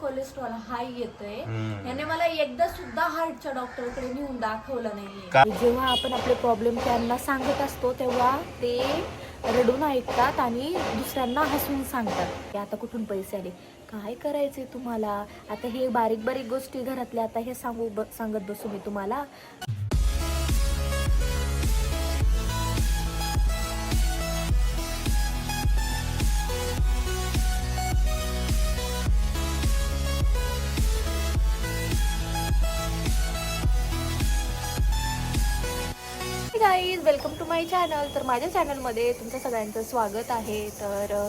Cholesterol हाय येतोय. याने मला एकदा सुद्धा हार्टच्या डॉक्टरकडे नेऊन दाखवलं का? नाहीये जेव्हा आपण आपले प्रॉब्लेम त्यांना सांगत असतो तेव्हा ते रडून ऐकतात आणि दुसऱ्यांना हसून सांगतात. की आता कुठून पैसे आले? काय करायचे तुम्हाला? आता हे बारीक बारीक गोष्टी घरातल्या आता हे सांगू सांगत बसू मी तुम्हाला. Guys welcome to my channel तर माझ्या चॅनलमध्ये तुमचं सगळ्यांचं स्वागत आहे. तर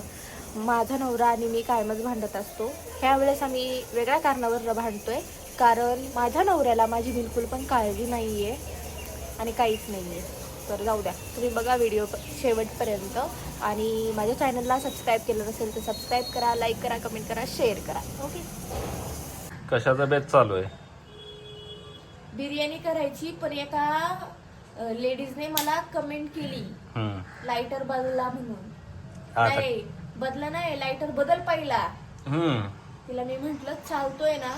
माझा नवरा आणि मी कायमच भांडत असतो. ह्या वेळेस आम्ही वेगळ्या कारणावर भांडतोय. कारण माझ्या नवऱ्याला माझी बिलकुल पण काळजी नाही आहे आणि काहीच नाही आहे तर जाऊ द्या. तुम्ही बघा व्हिडिओ शेवटपर्यंत. आणि माझ्या चॅनलला सबस्क्राईब केलं नसेल तर सबस्क्राईब करा लाईक करा कमेंट करा शेअर करा. ओके कशाचा बेत चालू आहे? बिर्याणी करायची पण एका लेडीजने मला कमेंट केली. लाइटर बदला म्हणून. नाही बदला नाही लाइटर बदल पहिला. तिला मी म्हंटल चालतोय ना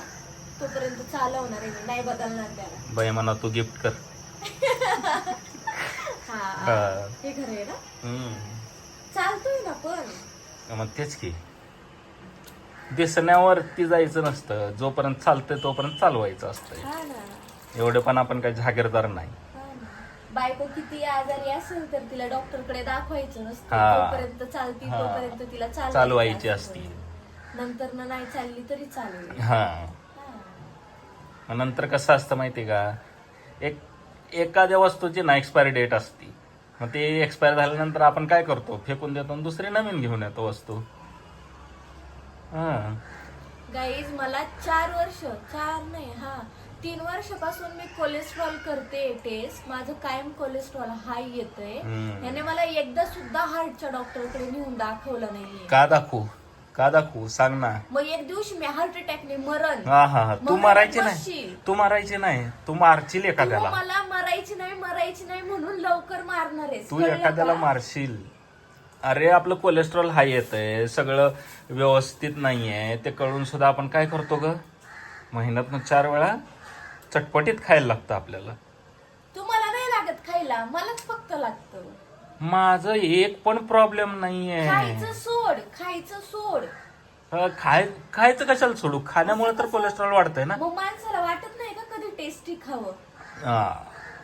तोपर्यंत चालवणार आहे नाही बदलणार त्याला. बाई म्हणा तू गिफ्ट कर. हा खरं आहे ना. चालतोय ना पण. मग तेच की. दिसण्यावरती जायचं नसतं. जोपर्यंत चालतंय तोपर्यंत चालवायचं असतं एवढे पण आपण काही जागीरदार नाही. बायको किती आजारी असेल तर तिला डॉक्टरकडे दाखवायचं नसतं. हा. तोपर्यंत चालती हा. तोपर्यंत तिला चालवायचं चालवायची असतं. नंतर ना नाही चालली तरी चालेल. हा. हा. मग नंतर कसं असतं माहिती का? एक एखाद्या वस्तूची ना एक्सपायरी डेट असती. मग ते एक्सपायर झाल्यानंतर आपण काय करतो? फेकून देतो आणि दुसरी नवीन घेऊन येतो वस्तू. हा. गाईज मला चार वर्ष चार नाही हा. तीन वर्षापासून मी कोलेस्ट्रॉल करते टेस्ट माझं कायम कोलेस्ट्रॉल हाय येतंय. हम्म. याने मला एकदा सुद्धा हार्टच्या डॉक्टरकडे नेऊन दाखवलं नाहीये. का दाखवू? का दाखवू? सांग ना. मग एक दिवशी मी हार्ट अटॅकने मरण. हा हा हा. तू मग मारायची नाही. तू मारायची नाही. तू मारशील तू एखाद्याला मला मरायची नाही मरायची नाही म्हणून लवकर मारणार आहेस तू कळलं एखाद्याला का? मारशील. अरे आपलं कोलेस्ट्रॉल हाय येतंय. सगळं व्यवस्थित नाहीये. ते कळून सुद्धा आपण काय करतो ग? महिन्यात चार वेळा चटपटीत खायला लागतं आपल्याला. तुम्हाला नाही लागत खायला मलाच फक्त लागतं. माझं एक पण प्रॉब्लेम नाहीये. खायचं सोड खायचं सोड. अं, खाय खायचं कशाला सोडू? खाण्यामुळे तर कोलेस्ट्रॉल वाढतंय ना. मग माणसाला वाटत नाही का कधी टेस्टी खावं. हा.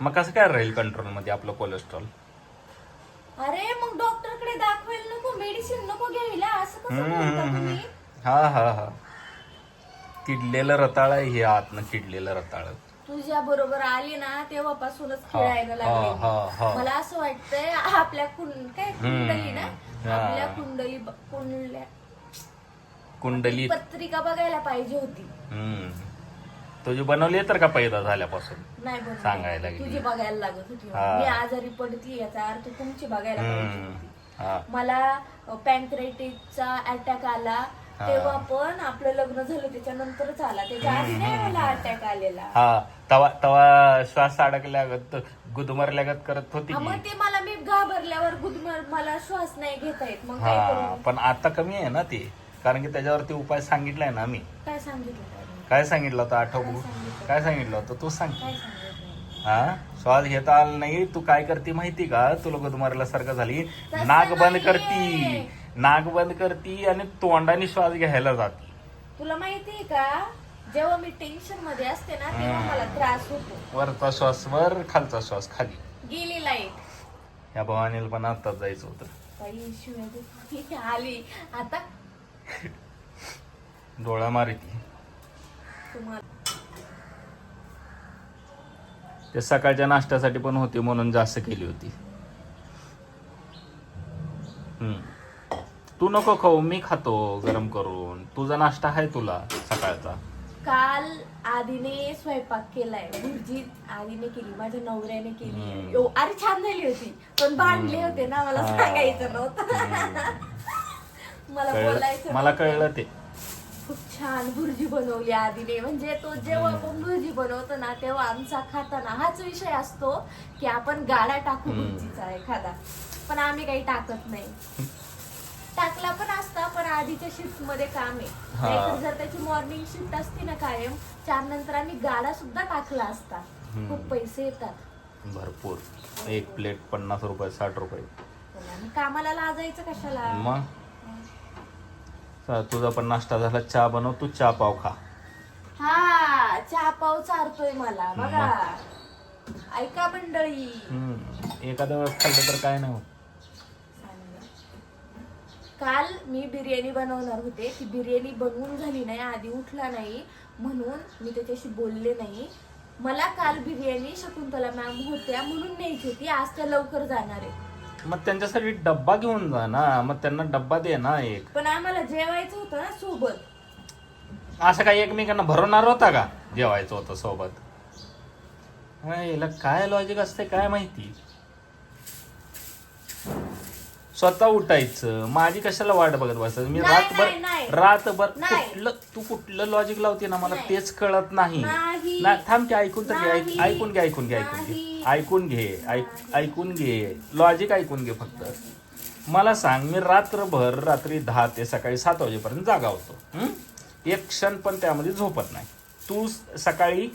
मग कसं काय राहील कंट्रोलमध्ये आपलं कोलेस्ट्रॉल अरे मग डॉक्टरकडे दाखवायला नको मेडिसिन नको घ्यायला असं कसं बोलता तुम्ही? हा हा हा. किडलेलं रताळ हे आतनं किडलेलं रताळ तुझ्या बरोबर आली ना तेव्हापासूनच खेळायला हा, हा, लागले. मला असं वाटतंय आपल्या कुंड काय कुंडली ना हा. आपल्या कुंडली कुंडल्या कुंडली पत्रिका बघायला पाहिजे होती हम्म तुझी बनवली तर का पैदा झाल्यापासून नाही. सांगायला. तुझी बघायला लागत होती हा. मी आजारी पडती याचा अर्थ तुमची बघायला पाहिजे हम्म होती हा मला पॅन्क्रेटिसचा अटॅक आला. तेव्हा पण आपलं लग्न झालं त्याच्यानंतरच आला. त्याच्या आधी नाही मला अटॅक आलेला. हा तवा तवा श्वास अडकल्यागत गुदमरल्यागत करत होती हा, मग ते मला मी घाबरल्यावर गुदमर मला श्वास नाही घेता येत. मग काय हा करू? पण आता कमी आहे ना ते. कारण की त्याच्यावरती उपाय सांगितलाय ना मी. काय सांगितलं? काय सांगितलं होतं आठव काय सांगितलं? होतं? तू सांग. काय सांगितलं? हा? श्वास घेता आला नाही. तू काय करते माहिती का? तुला गुदमारला सारखं झाली नाक बंद नाहीये. करती. नाक बंद करती आणि तोंडाने श्वास घ्यायला जाती. तुला माहितीये का? जेव्हा मी टेन्शनमध्ये असते ना तेव्हा. मला त्रास होतो. वरचा श्वास वर खालचा श्वास खाली. गेली लाइट या भवानीला पण आताच जायचं होतं. बाई शिवाय देत. आली. आता डोळा मारिती तुम्हाला ते सकाळच्या नाश्त्यासाठी पण होती म्हणून जास्त केली होती. हम्म. तू नको खाऊ मी खातो गरम करून. तुझा नाश्ता आहे तुला सकाळचा. काल आधीने स्वयंपाक केलाय भुर्जी आधीने केली माझ्या नवऱ्याने केली. अरे छान झाली होती पण भांडले होते ना मला हा. सांगायचं नव्हतं. मला कळलं. बोलायचं मला नव्हतं. कळलं ते. खूप छान भुर्जी बनवली आधीने. म्हणजे तो जेव्हा आपण भुर्जी बनवतो ना तेव्हा आमचा खाताना हाच विषय असतो की आपण गाडा टाकू. भुर्जीचा एखादा. पण आम्ही काही टाकत नाही. टाकला पण असता पण आधीच्या शिफ्टमध्ये काम आहे. हा. नाहीतर जर त्याची मॉर्निंग शिफ्ट असती ना कायम चार नंतर आम्ही गाडा सुद्धा टाकला असता. हम्म. खूप पैसे येतात. भरपूर. एक प्लेट पन्नास रुपये साठ रुपये. पण आम्ही कामाला लाजायचं कशाला? मग? चला, तुझा पण नाश्ता झाला चहा बनव तू चहा पाव खा. हा चहा पाव चारतोय मला बघा. ऐका मंडळी. हम्म. एखाद्या वेळेस खाल्लं तर काय नाही होत. काल मी बिर्याणी बनवणार होते. ती बिर्याणी बनवून झाली नाही आधी उठला नाही. म्हणून मी त्याच्याशी बोलले नाही. मला काल बिर्याणी शकुंतला मॅम होत्या म्हणून न्यायची होती. आज त्या लवकर जाणार आहे मग त्यांच्यासाठी डब्बा घेऊन जा ना. मग त्यांना डब्बा दे ना एक. पण आम्हाला जेवायचं होतं ना सोबत. असं काही एकमेकांना भरवणार होता का? जेवायचं होतं सोबत. हा, याला काय लॉजिक असते काय माहिती? स्वतः उठायचं माझी कशाला वाट बघत बसायचं मी नाही, रातभर नाही. रातभर नाही. कुठलं तू कुठलं लॉजिक लावते ना मला नाही. तेच कळत नाही नाही. ना थांब की ऐकून तर घे ऐक- नाही. ऐकून घे ऐकून घे ऐकून घे नाही. ऐकून घे ऐक- ऐकून घे लॉजिक ऐकून घे फक्त मला सांग मी रात्रभर रात्री दहा ते सकाळी सात वाजेपर्यंत जागा होतो हं? एक क्षण पण त्यामध्ये झोपत नाही तू स- सकाळी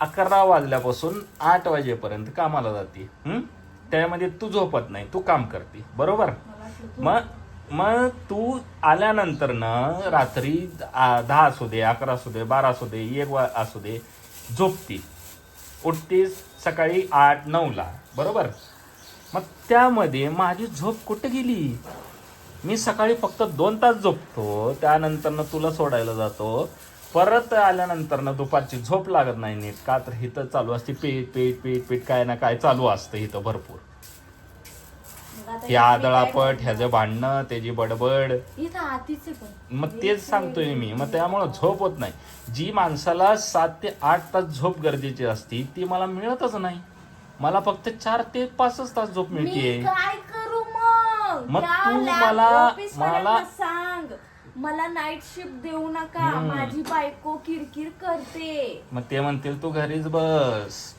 अकरा वाजल्यापासून आठ वाजेपर्यंत कामाला जाते हं? त्यामध्ये तू झोपत नाही तू काम करते. बरोबर? मग मग तू आल्यानंतर ना रात्री दहा असू दे अकरा असू दे बारा असू दे एक वा असू दे झोपती. उठतीस सकाळी आठ नऊला. बरोबर? मग त्यामध्ये माझी झोप कुठे गेली? मी सकाळी फक्त दोन तास झोपतो त्यानंतरनं तुला सोडायला जातो. परत आल्यानंतरनं दुपारची झोप लागत नाही नीट. का तर हिथं चालू असते पीठ पीठ पीठ पीठ काय ना काय चालू असतं इथं भरपूर. हे आदळापट? ह्याचं भांडणं त्याची बडबड. मग तेच सांगतोय मी. मग त्यामुळं झोप होत नाही. जी माणसाला सात ते आठ तास झोप गरजेची असती ती मला मिळतच नाही. मला फक्त चार ते पाचच तास झोप मिळते मग? तू मला- मला- मला नाईट शिफ्ट देऊ नका. माझी बायको किरकिर करते. मग ते म्हणतील तू घरीच बस.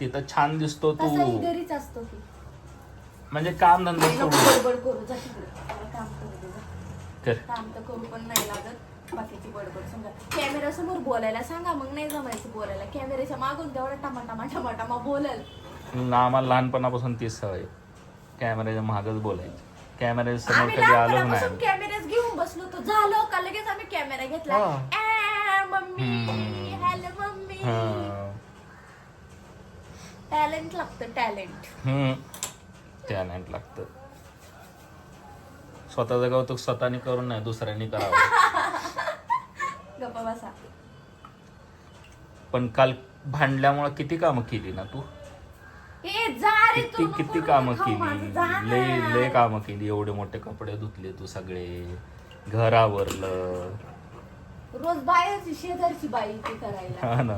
तिथं छान दिसतो तू. तसाही घरीच असतो की. म्हणजे काम धंदा नको सोडून. बडबड करू जा तिकडे. मला काम करू दे जा. कर. काम तर करू पण नाही लागत. बाकीची बडबड समजा. कॅमेरा समोर बोलायला सांगा मग नाही जमायचं बोलायला. कॅमेऱ्याच्या मागून तेवढा टमा टमा टमा टमा बोलल आम्हाला लहानपणापासून तीच सवय. कॅमेऱ्याच्या महागच बोलायची. कॅमेऱ्याच्या समोर आम्ही कधी आलोच लहानपणापासून नाही घेऊन बसलो तो झालं का? लगेच आम्ही कॅमेरा घेतला. हा. "आ, मम्मी. Hello mummy. हा. टॅलेंट लागतं टॅलेंट टॅलेंट लागतं. स्वतःचं कौतुक स्वतःने करून नाही दुसऱ्यांनी करावं. गप्पा बसा. पण काल भांडल्यामुळे किती कामं केली ना तू? ए जा रे किती तू. किती कामं माझं, केली. लय लय कामं केली. एवढे मोठे कपडे धुतले तू सगळे. घर आवरलं रोज बाहेरची शेजारची बाई ते करायला. हा ना.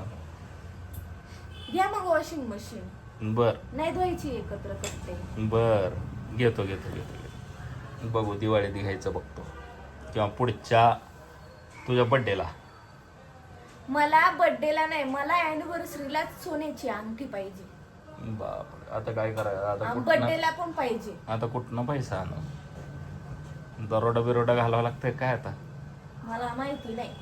घ्या मग वॉशिंग मशीन बर. नाही धुवायची एकत्र करते. बर. घेतो घेतो घेतो घेतो. बघू दिवाळीत घ्यायचं बघतो. किंवा पुढच्या तुझ्या बड्डेला मला बर्थडेला नाही मला अॅनिव्हर्सरीला सोन्याची अंगठी पाहिजे. बाप आता काय करायचं? आता कुठनं? बर्थडेला पण पाहिजे. आता कुठनं पैसा आणू? दरोडा बिरोडा घालावा लागतंय काय आता? मला माहिती नाही.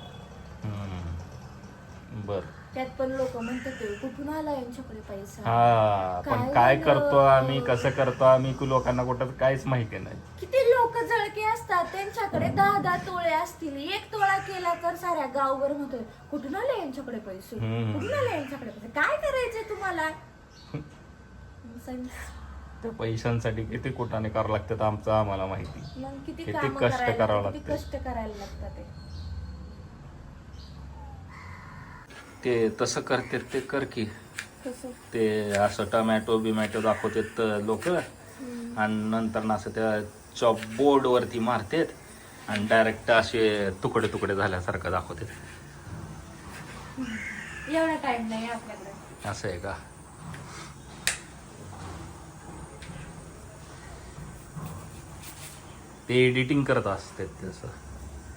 बर. त्यात पण लोक म्हणतात "ते कुठून आला यांच्याकडे पैसा? हा पण काय? करतो आम्ही कसं करतो आम्ही कु- लोकांना कुठं काहीच माहिती नाही. किती लोक जळके असतात त्यांच्याकडे दहा दहा तोळे असतील. एक तोळा केला तर साऱ्या गावभर म्हणतोय कुठून आले यांच्याकडे पैसे? हम्म. कुठून आले यांच्याकडे पैसे? काय करायचंय तुम्हाला? त्या पैशांसाठी किती कुठाने करावं लागतात आमचं आम्हाला माहिती. मग किती किती काम कष्ट करावं करायला किती लागते. कष्ट करायला लागतात ते? ते तसं करते ते कर की. कसं ते असं टमॅटो बिमॅटो दाखवतात लोक. आणि नंतर ना असं त्या चॉप बोर्ड वरती मारतात. आणि डायरेक्ट असे तुकडे तुकडे झाल्यासारखं दाखवतात. एवढा टाइम नाही आपल्याकडे. असं आहे का? ते एडिटिंग करत असते तसं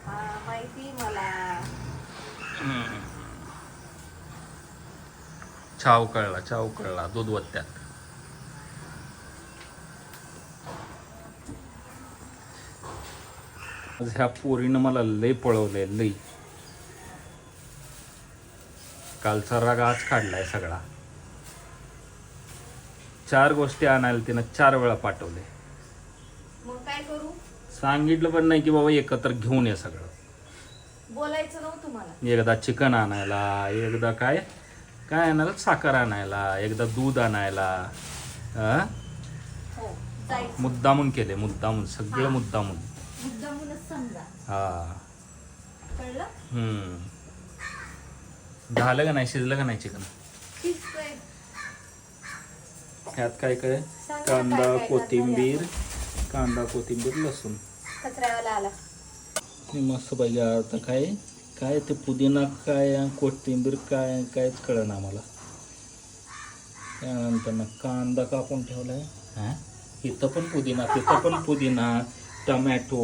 हा, माहिती मला. चाव कळला चाव कळला दूध वत्त्यात आज ह्या पोरीनं मला लय पळवलंय लय. कालचा राग आज काढलाय सगळा. चार गोष्टी आणायला तिनं चार वेळा पाठवले. सांगितलं पण नाही की बाबा एकत्र घेऊन ये सगळं. बोलायचं नव्हतं मला एकदा चिकन आणायला एकदा काय? काय आणायला? साखर आणायला एकदा दूध आणायला? हो मुद्दामून केले मुद्दामून सगळं मुद्दामून. हा. झालं का नाही? शिजलं का नाही चिकन. ह्यात काय काय? कांदा कोथिंबीर कांदा कोथिंबीर लसूण. कचऱ्यावाला आला. हे मस्त पाहिजे आता काय काय ते पुदिना काय कोथिंबीर काय कायच कळलं आम्हाला. त्यानंतर ना कांदा कापून ठेवलाय. हा? इथं पण पुदिना तिथं पण पुदिना टमॅटो.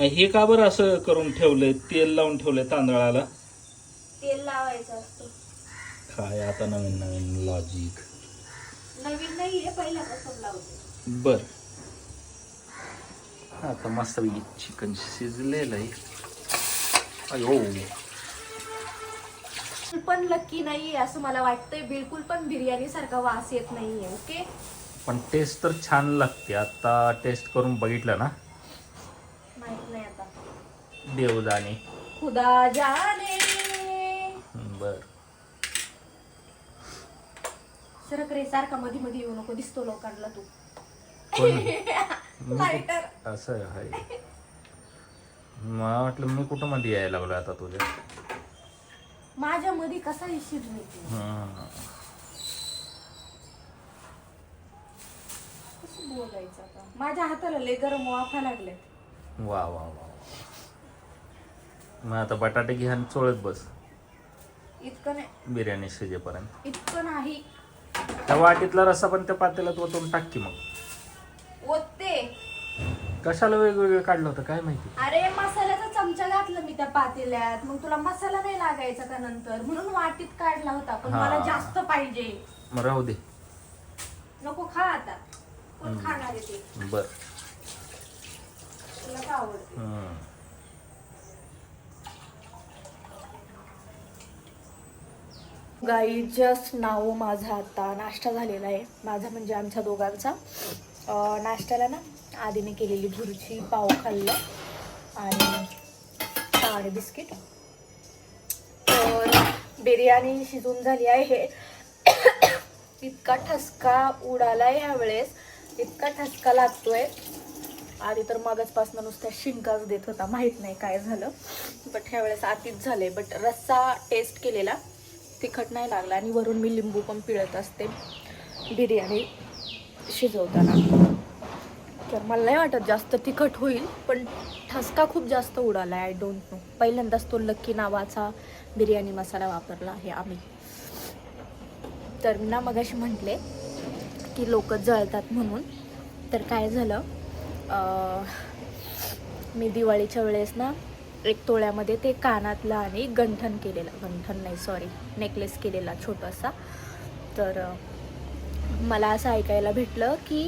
हे का बरं असं करून ठेवलंय? तेल लावून ठेवलंय तांदळाला? तेल लावायचं असतं. काय आता नवीन नवीन लॉजिक नवीन पहिल्यापासून लावते. बर. आता मस्त चिकन शिजलेलं आहे. अयो. पण लक्की नाहीये असं मला वाटतंय. बिलकुल पण बिर्याणी सारखा वास येत नाहीये ओके पण टेस्ट तर छान लागते. आता टेस्ट करून बघितलं ना? माहीत नाही आता. देव जाणे. खुदा जाने बर. सरक रे सारखा मध्ये मध्ये येऊ नको. दिसतो लोकांना तू. कोण? लायटर असं आहे मला वाटलं मी कुठं मध्ये यायला लागलो आता तुझ्या? माझ्या मध्ये कसा बोलायचं आता? माझ्या हाताला लय गरम वाफा लागले वा वा वा मग आता बटाटे घे आणि चोळत बस. इतकं नाही. बिर्याणी शिजेपर्यंत. इतकं नाही. त्या वाटीतला रस्सा पण त्या पातेल्यात ओतून टाक की मग. कशाला वेगवेगळं काढलं होतं? काय माहिती? अरे मसाल्याचा चमचा घातला मी त्या पातेल्यात. मग तुला मसाला नाही लागायचा का नंतर? म्हणून वाटीत काढला होता पण हा. मला जास्त पाहिजे. मग राहू दे. नको खा आता. कोण खाणार आहे ते? बर. तुला का आवडते? हम्म. गाई जस्ट नाव माझा आता नाश्ता झालेला आहे. माझा म्हणजे आमच्या दोघांचा. नाश्त्याला ना आधीने केलेली भुर्जी पाव खाल्लं आणि चहा आणि बिस्किट. तर बिर्याणी शिजून झाली आहे. इतका ठसका उडाला आहे ह्यावेळेस. इतका ठसका लागतोय. आधी तर मगचपासून नुसत्या शिंकाच देत होता. माहीत नाही काय झालं. बट ह्यावेळेस आतीच झाले बट रस्सा टेस्ट केलेला. तिखट नाही लागला आणि वरून मी लिंबू पण पिळत असते. बिर्याणी शिजवताना. तर मला नाही वाटत जास्त तिखट होईल पण ठसका खूप जास्त उडाला आहे आय डोंट नो पहिल्यांदाच तो लक्की नावाचा बिर्याणी मसाला वापरला आहे आम्ही. तर मी ना मगाशी म्हटले की लोक जळतात म्हणून. तर काय झालं मी दिवाळीच्या वेळेस ना एक तोळ्यामध्ये ते कानातलं आणि गंठन केलेलं गंठन नाही सॉरी नेकलेस केलेला छोटासा. तर मला असं ऐकायला भेटलं की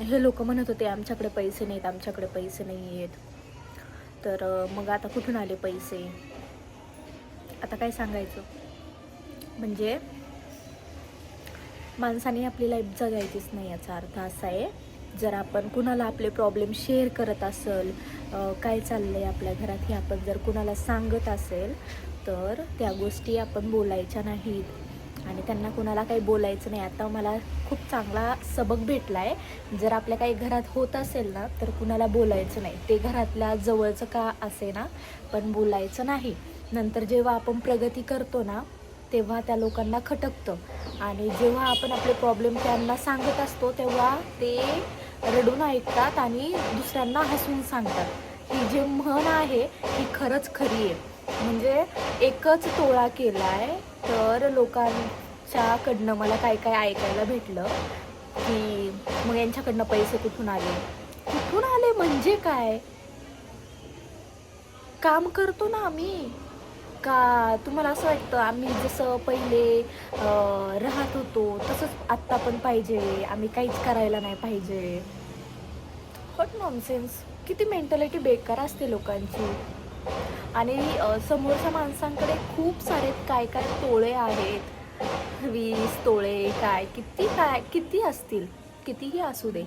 हे लोक म्हणत होते आमच्याकडे पैसे नाहीत आमच्याकडे पैसे नाही आहेत तर मग आता कुठून आले पैसे? आता काय सांगायचं? म्हणजे माणसाने आपली लाईफ जगायचीच नाही याचा अर्थ असा आहे. जर आपण कुणाला आपले प्रॉब्लेम शेअर करत असेल काय चाललं आहे आपल्या घरात हे आपण जर कुणाला सांगत असेल तर त्या गोष्टी आपण बोलायच्या नाहीत. आणि त्यांना कुणाला काही बोलायचं नाही. आता मला खूप चांगला सबक भेटला आहे जर आपल्या काही घरात होत असेल ना तर कुणाला बोलायचं नाही. ते घरातल्या जवळचं का असे ना पण बोलायचं नाही. नंतर जेव्हा आपण प्रगती करतो ना तेव्हा त्या लोकांना खटकतं. आणि जेव्हा आपण आपले प्रॉब्लेम त्यांना सांगत असतो तेव्हा ते रडून ऐकतात आणि दुसऱ्यांना हसून सांगतात. ही जे म्हण आहे ही खरंच खरी आहे. म्हणजे एकच टोळा केलाय तर लोकांच्याकडनं मला काय काय ऐकायला भेटलं की मग यांच्याकडनं पैसे कुठून आले? कुठून आले म्हणजे काय? काम करतो ना आम्ही. का तुम्हाला असं वाटतं आम्ही जसं पहिले राहत होतो तसंच आत्ता पण पाहिजे आम्ही काहीच करायला नाही पाहिजे? हॉट नॉनसेन्स किती मेंटॅलिटी बेकार असते लोकांची. आणि समोरच्या माणसांकडे खूप सारे काय काय तोळे आहेत. वीस तोळे काय किती काय किती असतील? कितीही असू दे.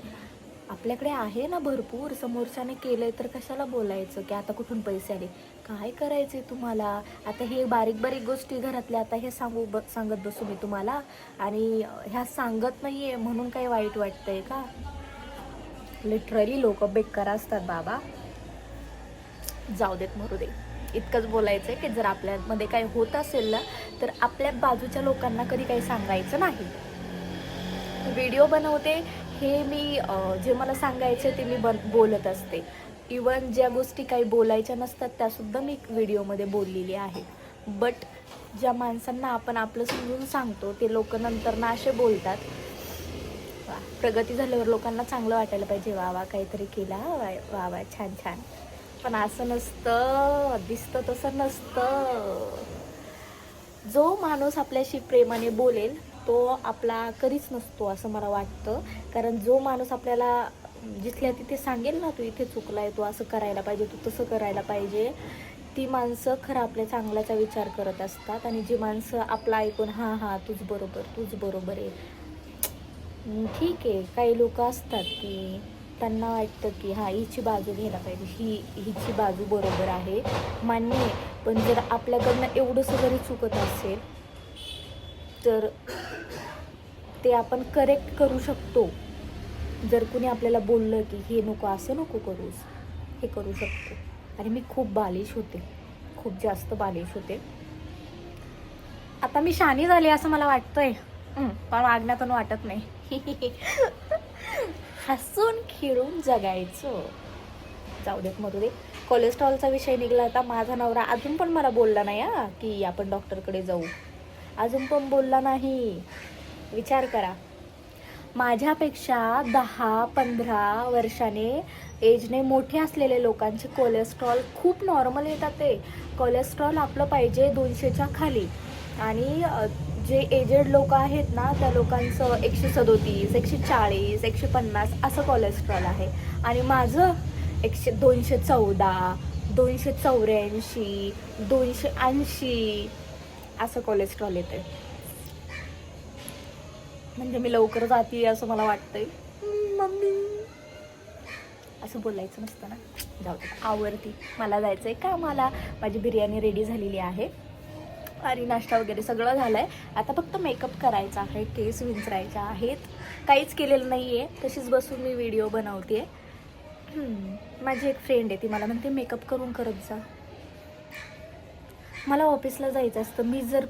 आपल्याकडे आहे ना भरपूर समोरच्याने केलंय तर कशाला बोलायचं? की आता कुठून पैसे आले? काय करायचे तुम्हाला? आता हे बारीक बारीक गोष्टी घरातल्या आता हे सांगू ब सांगत बसू मी तुम्हाला. आणि ह्या सांगत नाही आहे म्हणून काही वाईट वाटतंय का? लिटरली लोक बेकार असतात बाबा. जाऊ देत मरू दे. इतकंच बोलायचं आहे की जर आपल्यामध्ये काही होत असेल ना तर आपल्या बाजूच्या लोकांना कधी काही सांगायचं नाही. व्हिडिओ बनवते हे मी जे मला सांगायचं ते मी बन बोलत असते. इवन ज्या गोष्टी काही बोलायच्या नसतात त्यासुद्धा मी व्हिडिओमध्ये बोललेली आहे. बट ज्या माणसांना आपण आपलं समजून सांगतो ते लोक नंतर ना असे बोलतात प्रगती झाल्यावर लोकांना चांगलं वाटायला पाहिजे. वा वा काहीतरी केला. वा वा छान छान. पण असं नसतं दिसतं तसं नसतं. जो माणूस आपल्याशी प्रेमाने बोलेल तो आपला कधीच नसतो असं मला वाटतं. कारण जो माणूस आपल्याला जिथल्या तिथे सांगेल ना तू इथे चुकला आहे तू असं करायला पाहिजे तू तसं करायला पाहिजे ती माणसं खरं आपल्या चांगल्याचा विचार करत असतात. आणि जी माणसं आपला ऐकून हां हां तूच बरोबर तूच बरोबर आहे. ठीक आहे काही लोक असतात की त्यांना वाटतं की हा हिची बाजू घ्यायला पाहिजे. ही हिची बाजू बरोबर आहे. मान्य आहे. पण जर आपल्याकडनं एवढंसं जरी चुकत असेल तर ते आपण करेक्ट करू शकतो. जर कुणी आपल्याला बोललं की हे नको असं नको करूस हे करू शकतो. आणि मी खूप बालिश होते. खूप जास्त बालिश होते. आता मी शानी झाली असं मला वाटतंय. पण वागण्यातून वाटत नाही. हसून खिळून जगायचं. जाऊ देत मरू दे कोलेस्ट्रॉलचा विषय निघाला आता माझा नवरा अजून पण मला बोलला नाही हा की आपण डॉक्टरकडे जाऊ. अजून पण बोलला नाही. विचार करा. माझ्यापेक्षा दहा पंधरा वर्षाने एजने मोठे असलेले लोकांचे कोलेस्ट्रॉल खूप नॉर्मल येतात ते. कोलेस्ट्रॉल आपलं पाहिजे दोनशेच्या खाली. आणि जे एजेड लोक आहेत ना त्या लोकांचं एकशे सदोतीस एकशे चाळीस एकशे पन्नास असं कोलेस्ट्रॉल आहे. आणि माझं एकशे दोनशे चौदा दोनशे चौऱ्याऐंशी दोनशे ऐंशी असं कोलेस्ट्रॉल येते म्हणजे मी लवकर जाते असं मला वाटतंय. मम्मी. असं बोलायचं नसतं ना. जाऊ दे. आवडती. मला जायचं आहे का मला माझी बिर्याणी रेडी झालेली आहे. आणि नाश्ता वगैरे सगळं झालं आहे आता फक्त मेकअप करायचा आहे केस विंचरायचे आहेत. काहीच केलेलं नाही आहे तशीच बसून मी व्हिडिओ बनवते माझी एक फ्रेंड आहे ती मला म्हणते मेकअप करून करत जा. मला ऑफिसला जायचं असतं. मी जर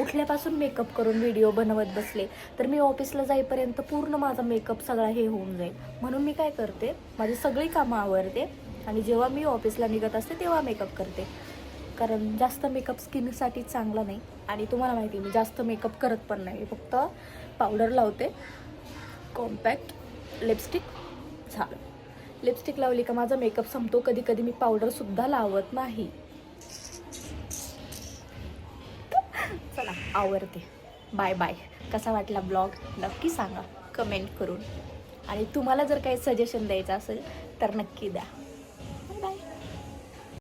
उठल्यापासून मेकअप करून व्हिडिओ बनवत बसले तर मी ऑफिसला जाईपर्यंत पूर्ण माझा मेकअप सगळा हे होऊन जाईल. म्हणून मी काय करते माझी सगळी कामं आवरते आणि जेव्हा मी ऑफिसला निघत असते तेव्हा मेकअप करते. कारण जास्त मेकअप स्किनसाठी चांगला नाही. आणि तुम्हाला माहिती मी जास्त मेकअप करत पण नाही. फक्त पावडर लावते. कॉम्पॅक्ट लिपस्टिक झालं. लिपस्टिक लावली का माझा मेकअप संपतो. कधी कधी मी पावडरसुद्धा लावत नाही. चला आवडते बाय बाय कसा वाटला ब्लॉग नक्की सांगा. कमेंट करून. आणि तुम्हाला जर काही सजेशन द्यायचं असेल तर नक्की द्या.